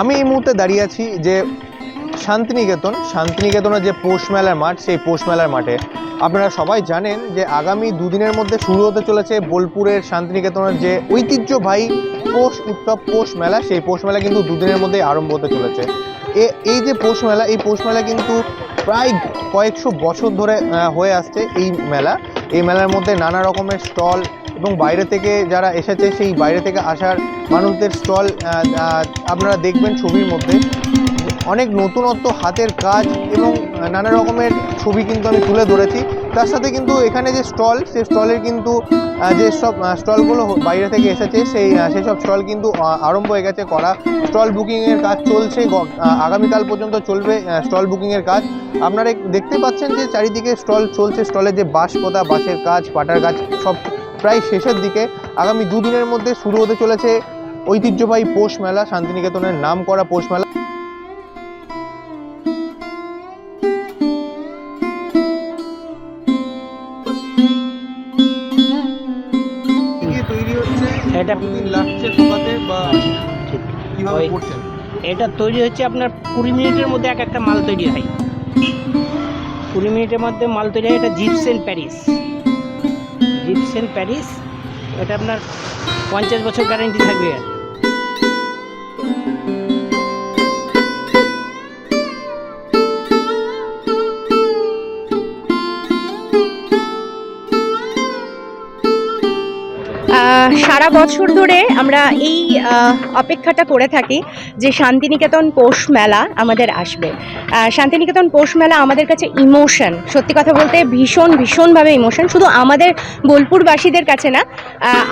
আমি এই মুহূর্তে দাঁড়িয়ে আছি যে শান্তিনিকেতন, শান্তিনিকেতনের যে পৌষ মেলার মাঠ, সেই পৌষ মেলার মাঠে। আপনারা সবাই জানেন যে আগামী দুদিনের মধ্যে শুরু হতে চলেছে বোলপুরের শান্তিনিকেতনের যে ঐতিহ্যবাহী পৌষ উৎসব, পৌষ মেলা। সেই পৌষ মেলা কিন্তু দুদিনের মধ্যেই আরম্ভ হতে চলেছে। এ, এই যে পৌষ মেলা, এই পৌষ মেলা কিন্তু প্রায় কয়েকশো বছর ধরে হয়ে আসছে এই মেলা। এই মেলার মধ্যে নানা রকমের স্টল এবং বাইরে থেকে যারা এসেছে, সেই বাইরে থেকে আসার মানুষদের স্টল আপনারা দেখবেন ছবির মধ্যে। অনেক নতুনত্ব, হাতের কাজ এবং নানা রকমের ছবি কিন্তু আমি তুলে ধরেছি। তার সাথে কিন্তু এখানে যে স্টল সেই স্টলের কিন্তু যে সব স্টলগুলো বাইরে থেকে এসেছে, সেই সেই সব স্টল কিন্তু আরম্ভ হয়ে গেছে করা। স্টল বুকিংয়ের কাজ চলছে আগামীকাল পর্যন্ত চলবে স্টল বুকিংয়ের কাজ। আপনারা দেখতে পাচ্ছেন যে চারিদিকে স্টল চলছে, স্টলের যে বাঁশ পোতা বাঁশের কাজ, পাটার কাজ, সব প্রায় শেষের দিকে আগামী দুদিনের মধ্যে শুরু হতে চলেছে ঐতিহ্যবাহী পৌষ মেলা শান্তিনিকেতনের নাম করা পৌষ মেলা। তৈরি এটা- লাগছে বা কীভাবে করছেন? এটা তৈরি হচ্ছে আপনার কুড়ি মিনিটের মধ্যে এক একটা মাল তৈরি হয়। কুড়ি মিনিটের মধ্যে মাল তৈরি হয় এটা জিপসেন প্যারিস। জিপসেন প্যারিস এটা আপনার পঞ্চাশ বছর গ্যারেন্টি থাকবে। সারা বছর ধরে আমরা এই অপেক্ষাটা করে থাকি যে শান্তিনিকেতন পৌষ মেলা আমাদের আসবে। শান্তিনিকেতন পৌষ মেলা আমাদের কাছে ইমোশন। সত্যি কথা বলতে ভীষণ, ভীষণভাবে ইমোশন। শুধু আমাদের বোলপুরবাসীদের কাছে না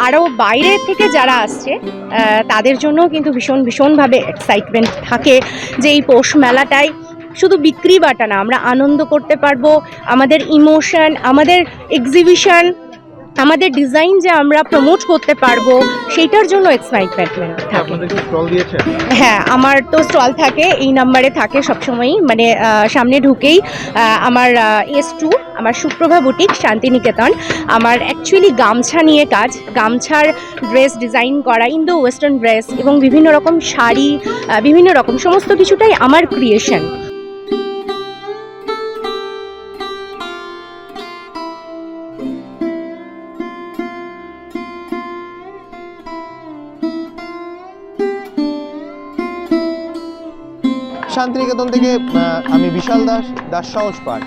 আরও বাইরে থেকে যারা আসছে তাদের জন্যও কিন্তু ভীষণ, ভীষণভাবে এক্সাইটমেন্ট থাকে যে এই পৌষ মেলাটাই শুধু বিক্রি বাটা না, আমরা আনন্দ করতে পারব। আমাদের ইমোশন, আমাদের এক্সিবিশন আমাদের ডিজাইন যে আমরা প্রমোট করতে পারব সেইটার জন্য এক্সাইটমেন্ট হ্যাঁ আমার তো স্টল থাকে এই নাম্বারে থাকে সবসময়ই। মানে সামনে ঢুকেই আমার এস টু আমার সুপ্রভা বুটিক শান্তিনিকেতন। আমার অ্যাকচুয়ালি গামছা নিয়ে কাজ। গামছার ড্রেস ডিজাইন করা ইন্দো ওয়েস্টার্ন ড্রেস এবং বিভিন্ন রকম শাড়ি বিভিন্ন রকম সমস্ত কিছুটাই আমার ক্রিয়েশন শান্তিনিকেতন থেকে আমি বিশাল দাস দাস সহজ পাঠ।